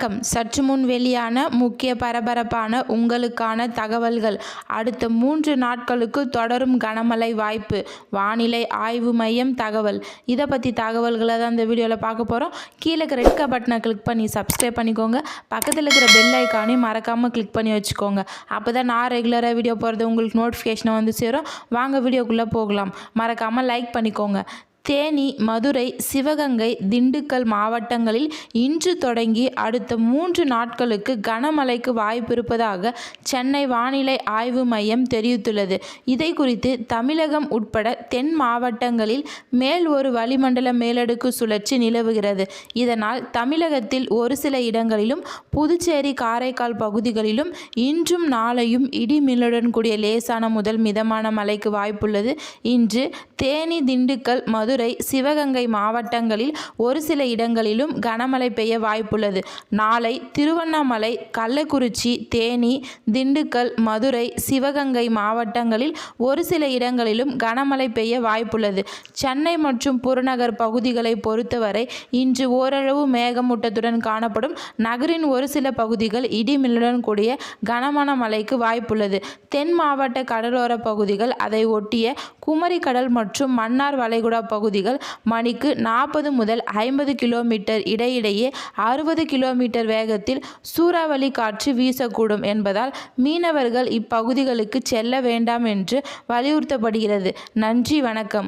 வணக்கம். சற்று முன் வெளியான முக்கிய பரபரப்பான உங்களுக்கான தகவல்கள். அடுத்த மூன்று நாட்களுக்கு தொடரும் கனமழை வாய்ப்பு. வானிலை ஆய்வு மையம் தகவல். இதை பற்றி தகவல்களை தான் இந்த வீடியோவில் பார்க்க போகிறோம் கீழே இருக்கிற ரெட் பட்டனை கிளிக் பண்ணி சப்ஸ்கிரைப் பண்ணிக்கோங்க. பக்கத்தில் இருக்கிற பெல் ஐக்கானையும் மறக்காமல் கிளிக் பண்ணி வச்சுக்கோங்க. அப்போ தான் நான் ரெகுலராக வீடியோ போகிறது உங்களுக்கு நோட்டிஃபிகேஷனை வந்து சேரும். வாங்க வீடியோக்குள்ளே போகலாம். மறக்காமல் லைக் பண்ணிக்கோங்க. தேனி மதுரை சிவகங்கை திண்டுக்கல் மாவட்டங்களில் இன்று தொடங்கி அடுத்த மூன்று நாட்களுக்கு கனமழைக்கு வாய்ப்பிருப்பதாக சென்னை வானிலை ஆய்வு மையம் தெரிவித்துள்ளது. இதை குறித்து தமிழகம் உட்பட தென் மாவட்டங்களில் மேல் ஒரு வளிமண்டல மேலடுக்கு சுழற்சி நிலவுகிறது. இதனால் தமிழகத்தில் ஒரு சில இடங்களிலும் புதுச்சேரி காரைக்கால் பகுதிகளிலும் இன்றும் நாளையும் இடி மின்னலுடன் கூடிய லேசான முதல் மிதமான மழைக்கு வாய்ப்புள்ளது. இன்று தேனி திண்டுக்கல் மதுரை சிவகங்கை மாவட்டங்களில் ஒரு சில இடங்களிலும் கனமழை பெய்ய வாய்ப்புள்ளது. நாளை திருவண்ணாமலை கள்ளக்குறிச்சி தேனி திண்டுக்கல் மதுரை சிவகங்கை மாவட்டங்களில் ஒரு சில இடங்களிலும் கனமழை பெய்ய வாய்ப்புள்ளது. சென்னை மற்றும் புறநகர் பகுதிகளை பொறுத்தவரை இன்று ஓரளவு மேகமூட்டத்துடன் காணப்படும். நகரின் ஒரு சில பகுதிகள் இடிமில்லுடன் கூடிய கனமான மழைக்கு வாய்ப்புள்ளது. தென் மாவட்ட கடலோர பகுதிகள் அதை ஒட்டிய குமரி கடல் மற்றும் மன்னார் வளைகுடா பகுதி பகுதிகள் மணிக்கு நாற்பது முதல் ஐம்பது கிலோமீட்டர் இடையிடையே அறுபது கிலோமீட்டர் வேகத்தில் சூறாவளி காற்று வீசக்கூடும் என்பதால் மீனவர்கள் இப்பகுதிகளுக்கு செல்ல வேண்டாம் என்று வலியுறுத்தப்படுகிறது. நன்றி வணக்கம்.